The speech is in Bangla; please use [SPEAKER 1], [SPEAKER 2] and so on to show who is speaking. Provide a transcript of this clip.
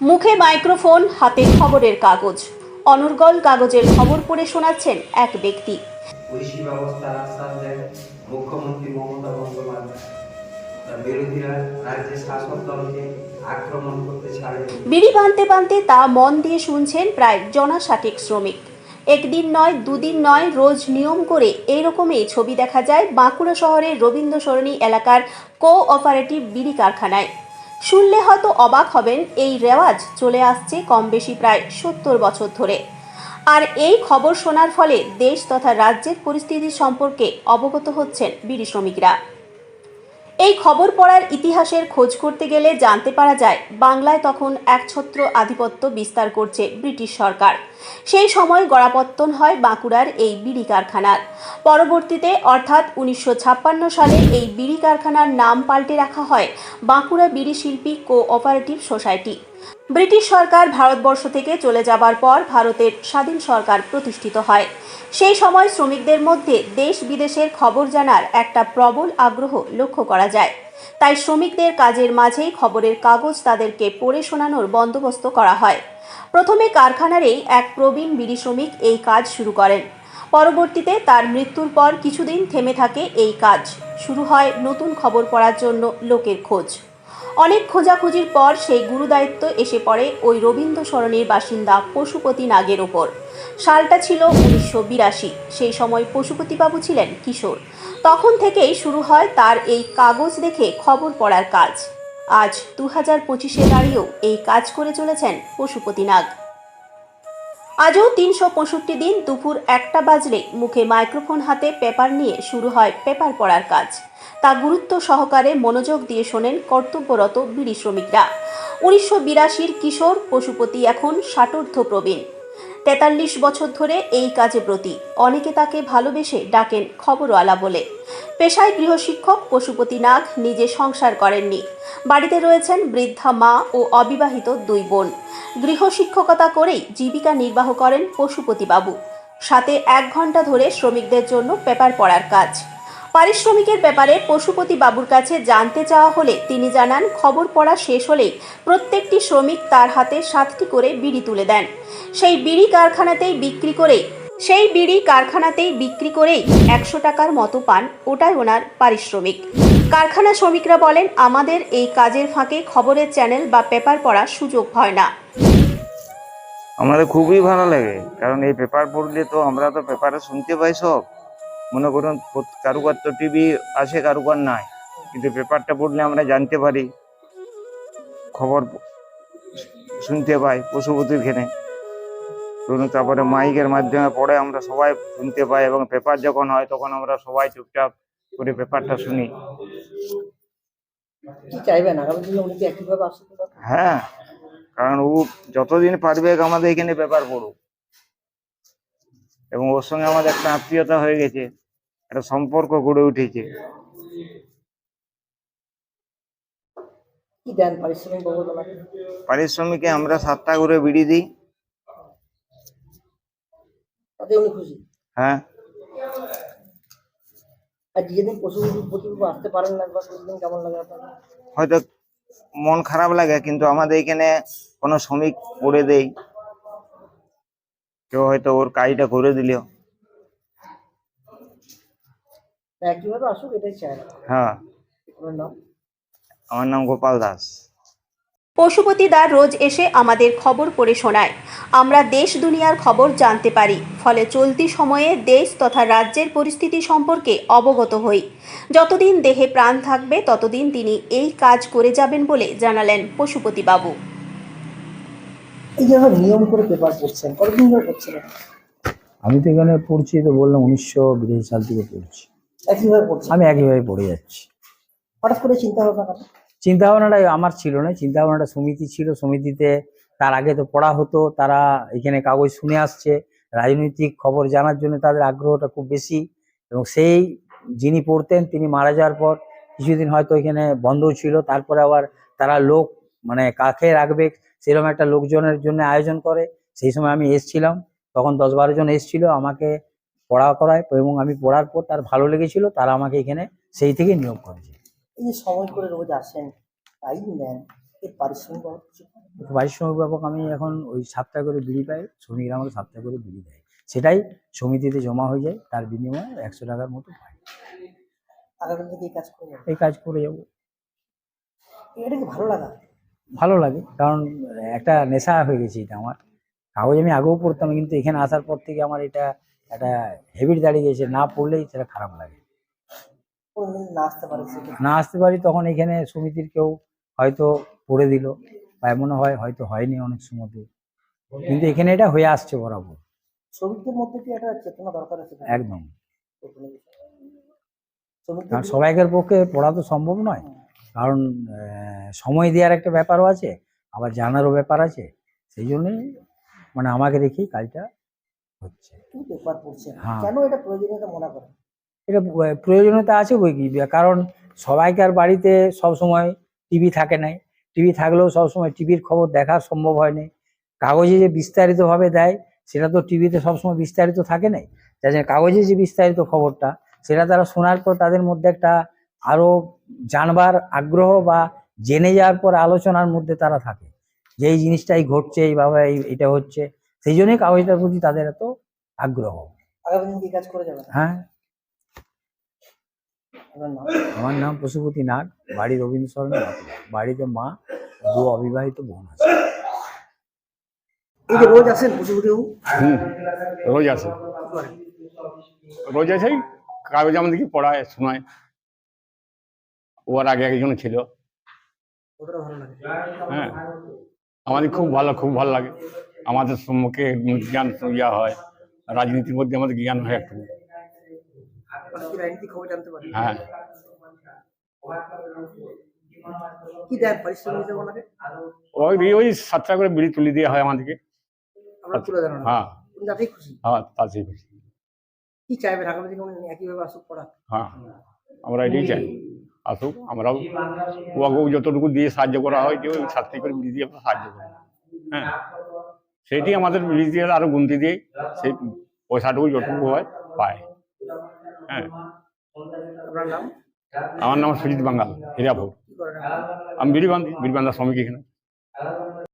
[SPEAKER 1] মুখে মাইক্রোফোন হাতে খবরের কাগজ। অনর্গল কাগজের খবর পড়ে শোনাচ্ছেন এক ব্যক্তি।
[SPEAKER 2] কৃষি ব্যবস্থার আশ্বাস দেন মুখ্যমন্ত্রী মমতা বন্দ্যোপাধ্যায়। বিরোধীরা রাজ্যের শাসক দলকে আক্রমণ করতে ছাড়েনি।
[SPEAKER 1] বিড়ি বানতে বানতে তা মন দিয়ে শুনছেন প্রায় জনা ষাটেক শ্রমিক। একদিন নয় দুদিন নয় রোজ নিয়ম করে এই রকমই ছবি দেখা যায় বাঁকুড়া শহরের রবীন্দ্র সরণি এলাকার কো অপারেটিভ বিড়ি কারখানায়। শুনলে হয়তো অবাক হবেন, এই রেওয়াজ চলে আসছে কম বেশি প্রায় সত্তর বছর ধরে। আর এই খবর শোনার ফলে দেশ তথা রাজ্যের পরিস্থিতি সম্পর্কে অবগত হচ্ছেন বিড়ি শ্রমিকরা। এই খবর পড়ার ইতিহাসের খোঁজ করতে গেলে জানতে পারা যায়, বাংলায় তখন একছত্র আধিপত্য বিস্তার করছে ব্রিটিশ সরকার। সেই সময় গড়াপত্তন হয় বাঁকুড়ার এই বিড়ি কারখানার। পরবর্তীতে, অর্থাৎ উনিশশো ছাপ্পান্ন সালে এই বিড়ি কারখানার নাম পাল্টে রাখা হয় বাঁকুড়া বিড়ি শিল্পী কো অপারেটিভ সোসাইটি। ব্রিটিশ সরকার ভারতবর্ষ থেকে চলে যাবার পর ভারতের স্বাধীন সরকার প্রতিষ্ঠিত হয়। সেই সময় শ্রমিকদের মধ্যে দেশ বিদেশের খবর জানার একটা প্রবল আগ্রহ লক্ষ্য করা যায়। তাই শ্রমিকদের কাজের মাঝেই খবরের কাগজ তাদেরকে পড়ে শোনানোর বন্দোবস্ত করা হয়। প্রথমে কারখানারেই এক প্রবীণ বিড়ি শ্রমিক এই কাজ শুরু করেন। পরবর্তীতে তার মৃত্যুর পর কিছুদিন থেমে থাকে এই কাজ। শুরু হয় নতুন খবর পড়ার জন্য লোকের খোঁজ। অনেক খোঁজাখুঁজির পর সেই গুরুদায়িত্ব এসে পড়ে ওই রবীন্দ্র সরণির বাসিন্দা পশুপতি নাগের ওপর। সালটা ছিল উনিশশো বিরাশি। সেই সময় পশুপতিবাবু ছিলেন কিশোর। তখন থেকেই শুরু হয় তার এই কাগজ দেখে খবর পড়ার কাজ। আজ দু হাজার পঁচিশে দাঁড়িয়েও এই কাজ করে চলেছেন পশুপতি নাগ। আজও তিনশো পঁয়ষট্টি দিন দুপুর একটা বাজলে মুখে মাইক্রোফোন হাতে পেপার নিয়ে শুরু হয় পেপার পড়ার কাজ। তা গুরুত্ব সহকারে মনোযোগ দিয়ে শোনেন কর্তব্যরত বিড়ি শ্রমিকরা। উনিশশো বিরাশির কিশোর পশুপতি এখন ষাটোর্ধ প্রবীণ। তেতাল্লিশ বছর ধরে এই কাজে ব্রতী। অনেকে তাকে ভালোবেসে ডাকেন খবরওয়ালা বলে। পেশায় গৃহশিক্ষক, পশুপতি নাগ, নিজে সংসার করেননি। বাড়িতে রয়েছেন বৃদ্ধা মা ও অবিবাহিত দুই বোন। গৃহশিক্ষকতা করেই জীবিকা নির্বাহ করেন পশুপতি বাবু সাথে এক ঘণ্টা ধরে শ্রমিকদের জন্য পেপার পড়ার কাজ। পারিশ্রমিকের ব্যাপারে পশুপতি বাবুর কাছে জানতে চাওয়া হলে তিনি জানান, খবর পড়া শেষ হলেই প্রত্যেকটি শ্রমিক তার হাতে সাতটি করে বিড়ি তুলে দেন। সেই বিড়ি কারখানাতেই বিক্রি করে সেই বিড়ি কারখানাতেই বিক্রি করেই একশো টাকার মতো পান ওটাই ওনার পারিশ্রমিক। কারখানা শ্রমিকরা বলেন, আমাদের এই কাজের ফাঁকে খবরের চ্যানেল বা পেপার পড়ার সুযোগ হয় না।
[SPEAKER 3] আমাদের খুবই ভালো লাগে, কারণ এই পেপার পড়লে তো আমরা তো পেপারে শুনতে পাই সব। মনে করুন কারুকার তো টিভি আছে কারুকার নাই। কিন্তু পেপারটা পড়লে আমরা জানতে পারি। খবর শুনতে পাই পশুপতির খেনে ধরুন তারপরে মাইকের মাধ্যমে পড়ে আমরা সবাই শুনতে পাই এবং পেপার যখন হয় তখন আমরা সবাই চুপচাপ করে পেপারটা শুনি। হ্যাঁ কারণ ও যতদিন পারবে আমাদের এখানে পেপার পড়ুক। এবং ওর সঙ্গে আমাদের একটা আত্মীয়তা হয়ে গেছে একটা সম্পর্ক গড়ে উঠেছে।
[SPEAKER 4] পারিশ্রমিক
[SPEAKER 3] আমরা সাতটা করে বিড়ি দিই।
[SPEAKER 4] তাতে উনি খুশি?
[SPEAKER 3] হ্যাঁ। হয়তো মন খারাপ লাগে কিন্তু আমাদের এখানে কোনো শ্রমিক করে দেই। কেউ হয়তো ওর কাজটা করে দিল
[SPEAKER 4] একইভাবে আসুক এটাই চাই।
[SPEAKER 3] হ্যাঁ। আমার নাম গোপাল দাস।
[SPEAKER 1] পশুপতি দা রোজ এসে আমাদের খবর পড়ে শোনায়। আমরা দেশ দুনিয়ার খবর জানতে পারি ফলে চলতি সময়ে দেশ তথা রাজ্যের পরিস্থিতি সম্পর্কে অবগত হই। যতদিন দেহে প্রাণ থাকবে ততদিন তিনি এই কাজ করে যাবেন বলে জানালেন পশুপতি বাবু
[SPEAKER 4] এই যে নিয়ম করে পেপার পড়ছেন কতদিন ধরে পড়ছেন
[SPEAKER 5] আমি তো এখানে পড়ছি তো বললাম উনিশশো বিরাশি সাল থেকে পড়ছি।
[SPEAKER 4] একইভাবে পড়ছেন?
[SPEAKER 5] আমি একইভাবে পড়ে যাচ্ছি।
[SPEAKER 4] হঠাৎ করে চিন্তা ভাবনা
[SPEAKER 5] চিন্তা ভাবনাটা আমার ছিল না চিন্তা ভাবনাটা সমিতি ছিল। সমিতিতে তার আগে তো পড়া হতো তারা এখানে কাগজ শুনে আসছে। রাজনৈতিক খবর জানার জন্য তাদের আগ্রহটা খুব বেশি। এবং সেই যিনি পড়তেন তিনি মারা যাওয়ার পর কিছুদিন হয়তো এখানে বন্ধ ছিল। তারপরে আবার তারা লোক মানে কাকে রাখবে সেরকম একটা লোকজনের জন্য আয়োজন করে। সেই সময় আমি এসছিলাম। তখন দশ বারো জন এসছিল আমাকে পড়া করায় এবং আমি পড়ার পর তার ভালো লেগেছিল তারা আমাকে এখানে সেই থেকে নিয়োগ করেছে।
[SPEAKER 4] এই যে সময় করে রোজ আসেন দেন এর পারিশ্রমিক
[SPEAKER 5] পারিশ্রমিক ব্যাপক আমি এখন ওই সাতটা করে বিড়ি পাই শ্রমিকরা আমাকে সাতটা করে বিড়ি দেয়। সেটাই সমিতিতে জমা হয়ে যায় তার বিনিময়ে একশো টাকার মতো পাই।
[SPEAKER 4] এই কাজ করে
[SPEAKER 5] যাব।
[SPEAKER 4] এটা কি ভালো লাগা?
[SPEAKER 5] ভালো লাগে কারণ একটা নেশা হয়ে গেছে এটা আমার। কাগজ আমি আগেও পড়তাম কিন্তু এখানে আসার পর থেকে আমার এটা একটা হেবিট দাঁড়িয়ে গেছে না পড়লেই সেটা খারাপ লাগে।
[SPEAKER 4] না আসতে পারে
[SPEAKER 5] তখন এখানে সমিতির কেউ হয়তো পড়ে দিল বা এমনও হয় হয়তো হয়নি অনেক সময়তে। কিন্তু এখানে এটা হয়ে আসছে বরাবর।
[SPEAKER 4] শ্রমিকদের মধ্যে কি একটা চেতনা দরকার আছে
[SPEAKER 5] একদম। সবাইকার পক্ষে পড়া তো সম্ভব নয়। কারণ সময় দেওয়ার একটা ব্যাপারও আছে আবার জানারও ব্যাপার আছে সেই জন্যই মানে আমাকে দেখেই কাজটা হচ্ছে। হ্যাঁ।
[SPEAKER 4] কেন এটা প্রয়োজনীয়তা মনে করেন
[SPEAKER 5] এটা প্রয়োজনীয়তা আছে বই কি? কারণ সবাইকার বাড়িতে সব সময় টিভি থাকে নাই। টিভি থাকলেও সব সময় টিভির খবর দেখা সম্ভব হয়নি কাগজে যে বিস্তারিতভাবে দেয় সেটা তো টিভিতে সবসময় বিস্তারিত থাকে নাই। যার জন্য কাগজে যে বিস্তারিত খবরটা সেটা তারা শোনার পর তাদের মধ্যে একটা আরও জানবার আগ্রহ বা জেনে যাওয়ার পর আলোচনার মধ্যে তারা থাকে। যে এই জিনিসটাই ঘটছে এইভাবে এই- এটা হচ্ছে সেই জন্যই কাগজটার প্রতি তাদের এত আগ্রহ।
[SPEAKER 4] কাজ করে যাবেন
[SPEAKER 5] হ্যাঁ। আমার নাম পশুপতি নাগ বাড়ি রবীন্দ্র সরণি বাড়িতে মা দু অবিবাহিত বোন আছে।
[SPEAKER 4] এই যে রোজ আসেন পশুপতি বাবু?
[SPEAKER 6] হুম রোজ আসে। রোজ আসেই কাগজ আমাদেরকে পড়ায় শোনায়। ওর আগে একজন ছিল। হ্যাঁ। আমাদের খুব ভালো খুব ভালো লাগে। আমাদের সম্মুখে জ্ঞান ইয়া হয়। রাজনীতির মধ্যে আমাদের জ্ঞান হয় একটু। হ্যাঁ। ওই ওই সাতটা করে বিড়ি তুলে দেওয়া হয় আমাদেরকে। হ্যাঁ। হ্যাঁ তাতেই খুশি।
[SPEAKER 4] কি চাইবেন আগামী দিনে একইভাবে আসুক পড়া
[SPEAKER 6] হ্যাঁ। আমরা এটাই চাই। আসুক আমরাও ওকেও যতটুকু দিয়ে সাহায্য করা হয় কেউ ওই সাতটি করে মিলিয়ে দিয়ে আমরা সাহায্য করি। হ্যাঁ। সেইটি আমাদের মিলিয়ে দিয়ে আরও গুনতি দিয়ে সেই পয়সাটুকু যতটুকু হয় পায়। হ্যাঁ।
[SPEAKER 4] নাম?
[SPEAKER 6] আমার নাম সুজিত বাঙ্গাল হিরাপুর।
[SPEAKER 4] আপনি?
[SPEAKER 6] আমি বিড়ি বান্ধি বিড়ি বান্ধা শ্রমিক এখানে।